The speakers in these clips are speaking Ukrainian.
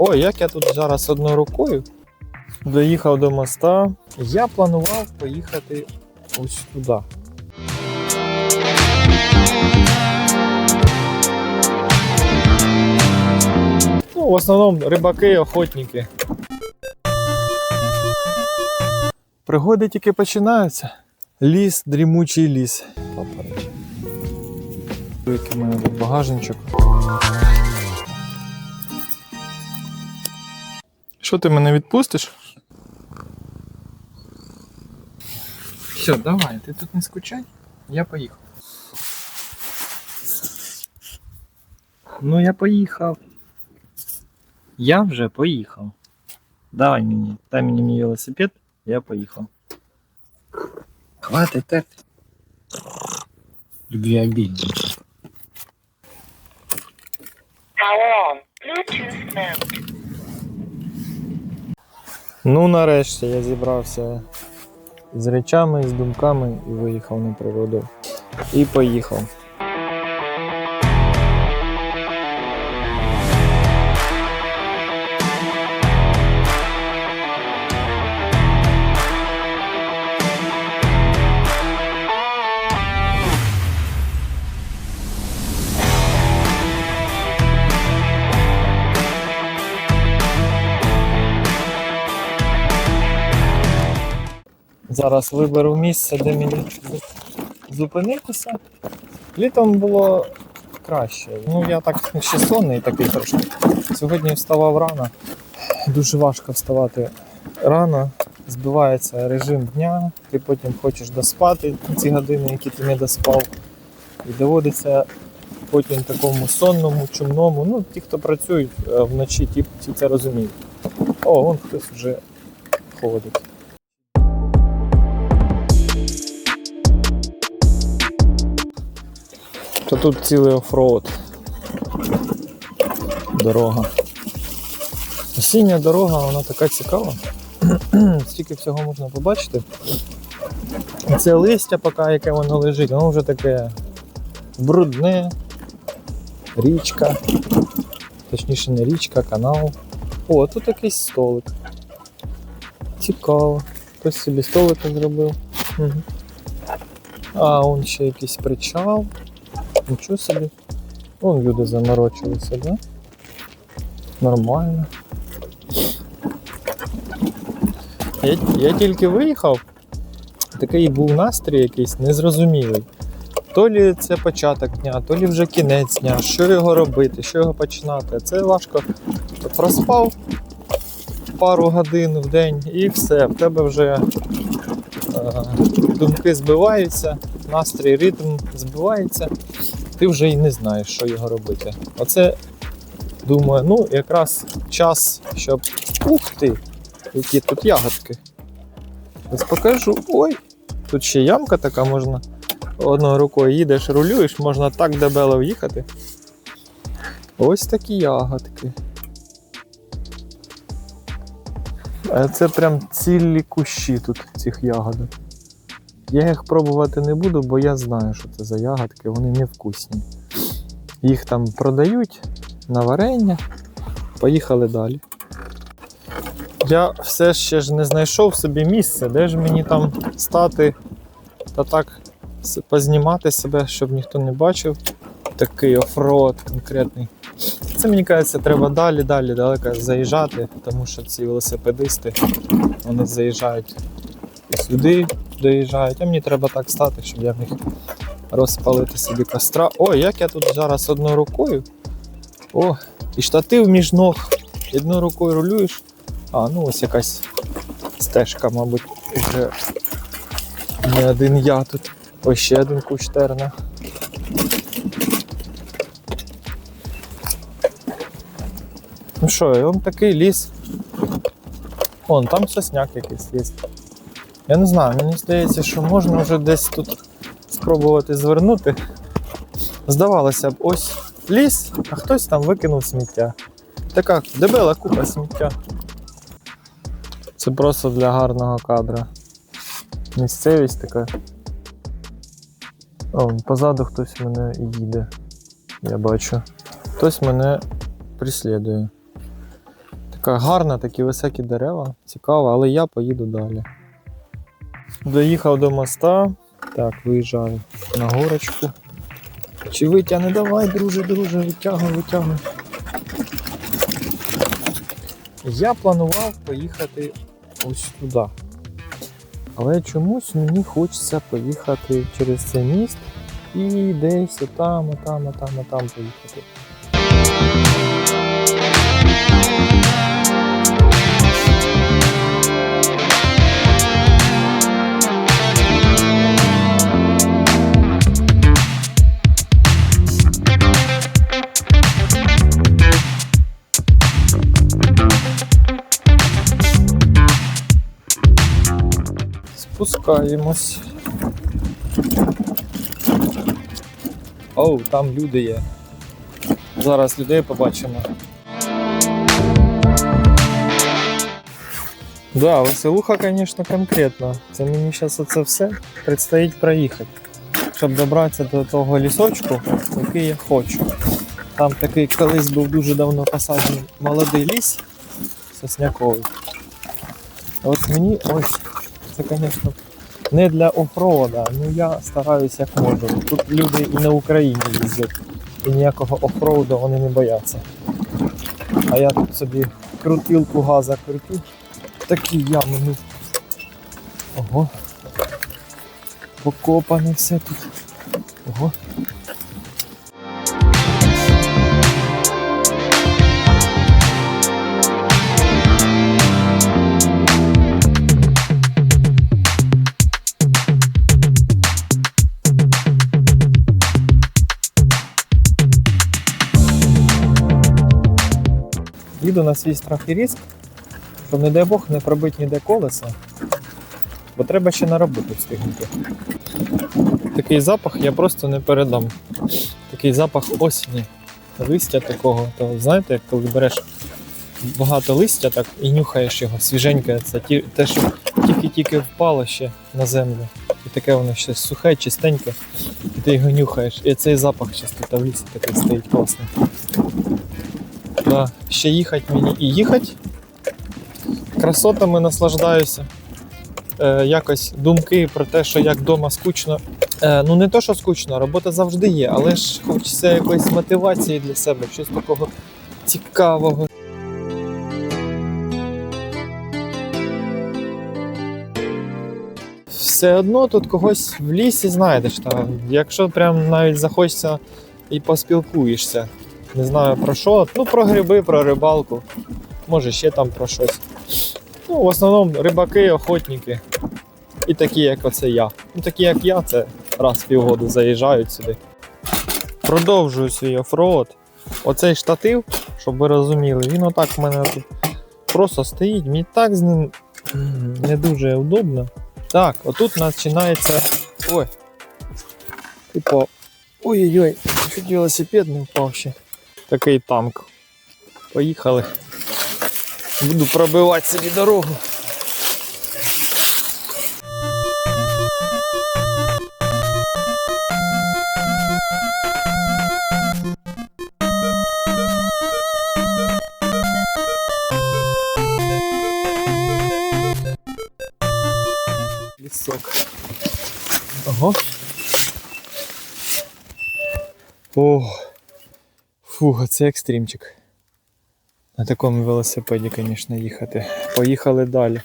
Ой, як я тут зараз одною рукою доїхав до моста. Я планував поїхати ось туди. Ну, в основному рибаки, охотники. Пригоди тільки починаються. Ліс, дрімучий ліс. Який в мене багажничок. Що ти мене відпустиш? Все, давай, ти тут не скучай, я поїхав. Ну я поїхав. Я вже поїхав. Давай мені, дай мені мій велосипед, я поїхав. Хватить терти. Люблю обідно. Power on. Bluetooth mode. Ну, нарешті я зібрався з речами, з думками і виїхав на природу. І поїхав. Зараз виберу місце, де мені зупинитися. Літом було краще. Ну, я так ще сонний такий трошки. Сьогодні вставав рано. Дуже важко вставати рано. Збивається режим дня, ти потім хочеш доспати ці години, які ти не доспав. І доводиться потім такому сонному, чумному. Ну, ті, хто працюють е, вночі, ті, ті це розуміють. О, вон хтось вже ходить. То тут цілий офроуд. Дорога. Осіння дорога, вона така цікава. Стільки всього можна побачити. Це листя, поки яке воно лежить, воно вже таке брудне. Річка. Точніше не річка, канал. О, тут якийсь столик. Цікаво. Хтось собі столика зробив. Угу. А, он ще якийсь причал. Нічого собі. Вон люди заморочилися, да? Нормально. Я, я тільки виїхав, такий був настрій якийсь незрозумілий. То лі це початок дня, то лі вже кінець дня, що його робити, що його починати. Це важко. Проспав пару годин в день і все, в тебе вже е, думки збиваються, настрій, ритм збивається ти вже і не знаєш, що його робити. Оце думаю, ну якраз час, щоб. Ух ти! Які тут ягодки. Ось покажу. Ой! Тут ще ямка така можна. Одною рукою їдеш, рулюєш, можна так дебело в'їхати. Ось такі ягодки. А це прям цілі кущі тут цих ягодок. Я їх пробувати не буду, бо я знаю, що це за ягодки, вони невкусні. Їх там продають на варення. Поїхали далі. Я все ще ж не знайшов собі місце, де ж мені там стати та так познімати себе, щоб ніхто не бачив. Такий офроуд конкретний. Це мені кажеться, треба далі, далі далеко заїжджати, тому що ці велосипедисти вони заїжджають сюди доїжджають, а мені треба так стати, щоб я міг розпалити собі костра. О, як я тут зараз одною рукою. О, і штатив між ног. Одною рукою рулюєш. А, ну ось якась стежка, мабуть, вже не один я тут. Ось ще один кущ терна. Ну що, і он такий ліс. Вон, там сосняк якийсь є. Я не знаю, мені здається, що можна вже десь тут спробувати звернути. Здавалося б, ось ліс, а хтось там викинув сміття. Така дебела купа сміття. Це просто для гарного кадра. Місцевість така. О, позаду хтось мене їде. Я бачу. Хтось мене прислідує. Така гарна, такі високі дерева, цікаво, але я поїду далі. Доїхав до моста. Так, виїжджаю на горочку. Чи витягне? Давай, друже, друже, витягуй, витягуй. Я планував поїхати ось туди. Але чомусь мені хочеться поїхати через цей міст і десь отам, отам, отам, отам поїхати. Спускаємось. Оу, там люди є. Зараз людей побачимо. Да, веселуха, звісно, конкретно. Це мені зараз оце все предстоїть проїхати. Щоб добратися до того лісочку, який я хочу. Там такий колись був дуже давно посаджений молодий ліс сосняковий. От мені ось це, звісно, не для офроуда, ну я стараюсь як можу. Тут люди і на Україні їздять, і ніякого офроуду вони не бояться. А я тут собі крутилку газа крутю. Такі ями. Ну. Ого. Покопане все тут. Ого. Їду на свій страх і ризик, щоб, не дай Бог, не пробити ніде колеса, бо треба ще на роботу встигнути. Такий запах я просто не передам. Такий запах осені, листя такого. То знаєте, коли береш багато листя так і нюхаєш його, свіженьке, це ті, те, що тільки-тільки впало ще на землю. І таке воно ще сухе, чистеньке, і ти його нюхаєш. І цей запах тут в лісі такий стоїть класний. Да. Ще їхати мені і їхати. Красотами наслаждаюся. Е, якось думки про те, що як вдома скучно. Е, ну не то, що скучно, робота завжди є, але ж хочеться якоїсь мотивації для себе, щось такого цікавого. Все одно тут когось в лісі знайдеш. Та, якщо прям навіть захочеться і поспілкуєшся. Не знаю про що. Ну, про гриби, про рибалку. Може ще там про щось. Ну, в основному рибаки, охотники. І такі, як оце я. Ну, такі, як я, це раз в півгоду заїжджають сюди. Продовжую свій офроуд. Оцей штатив, щоб ви розуміли, він отак в мене тут просто стоїть. Мені так з ним не дуже удобно. Так, отут починається. Ой. Типу. Ой-ой-ой, чуть велосипед не впав ще. Такий танк. Поїхали. Буду пробивати собі дорогу. Лісок. Ого. О, фу, це екстримчик. На такому велосипеді, звісно, їхати. Поїхали далі.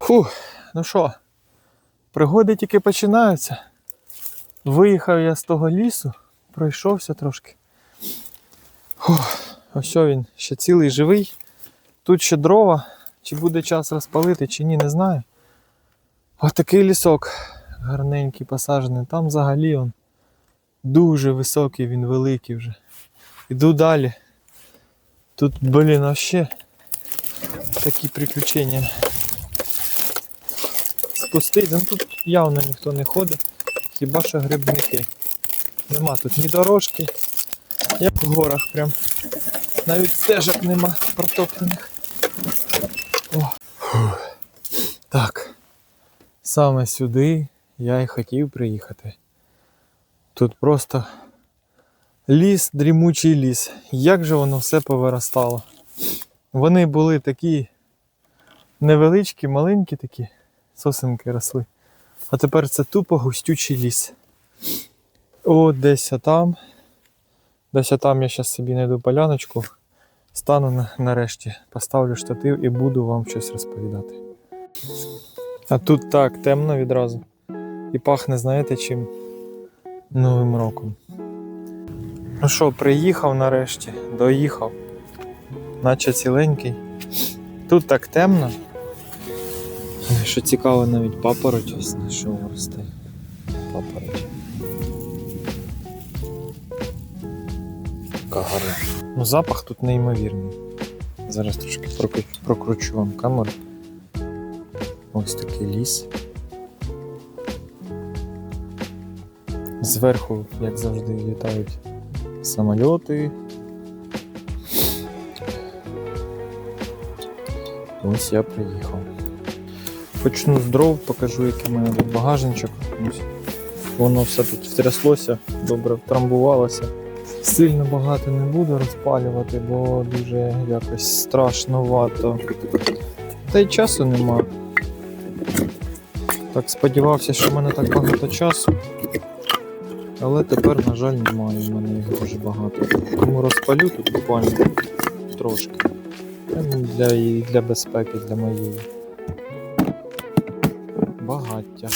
Фу, ну що, пригоди тільки починаються. Виїхав я з того лісу, пройшовся трошки. Фух, ось він ще цілий живий. Тут ще дрова. Чи буде час розпалити, чи ні, не знаю. Ось такий лісок гарненький посаджений. Там взагалі он дуже високий, він великий вже. Іду далі. Тут, блін, вообще такі приключення. Спустити, ну тут явно ніхто не ходить, хіба що грибники. Нема тут ні дорожки, як в горах прям. Навіть стежок нема протоптаних. О. Так. Саме сюди я і хотів приїхати. Тут просто ліс, дрімучий ліс. Як же воно все повиростало. Вони були такі невеличкі, маленькі такі сосенки росли. А тепер це тупо густючий ліс. О, десь там. Десь там я зараз собі знайду поляночку. Стану нарешті, поставлю штатив і буду вам щось розповідати. А тут так темно відразу. І пахне, знаєте, чим? Новим роком. Ну що, приїхав нарешті, доїхав. Наче ціленький. Тут так темно. Що цікаво, навіть папороть ось знайшов росте. Папороть. Така гарна. Ну, запах тут неймовірний. Зараз трошки прокручу, вам камеру. Ось такий ліс. Зверху, як завжди, літають самольоти. Ось я приїхав. Почну з дров, покажу, який в мене тут багажничок. Воно все тут втряслося, добре втрамбувалося. Сильно багато не буду розпалювати, бо дуже якось страшновато. Та й часу нема. Так сподівався, що в мене так багато часу. Але тепер, на жаль, немає в мене їх дуже багато. Тому розпалю тут буквально трошки. Для, для безпеки, для моєї. Багаття.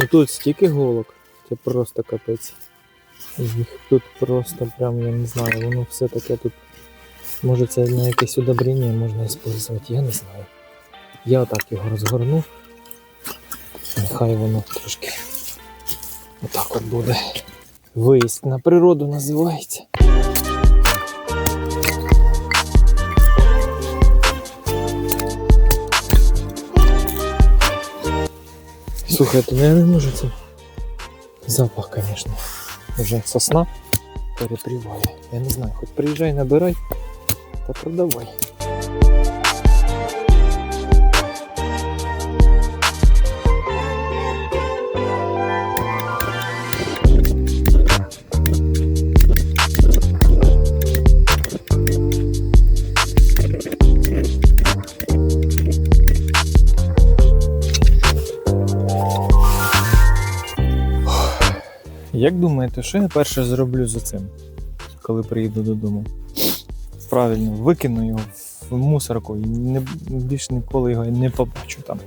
Ну тут стільки голок, це просто капець. Їх тут просто прям, я не знаю, воно все таке тут. Може це на якесь удобрення можна використовувати, я не знаю. Я отак його розгорну. Нехай воно трошки отак от буде. Виїзд на природу називається. Слухайте, ну я не можу це. Запах, звісно. Уже сосна перепріває. Я не знаю, хоч приїжджай, набирай та продавай. Як думаєте, що я перше зроблю за цим, коли приїду додому? Правильно, викину його в мусорку і не, більше ніколи його не побачу там.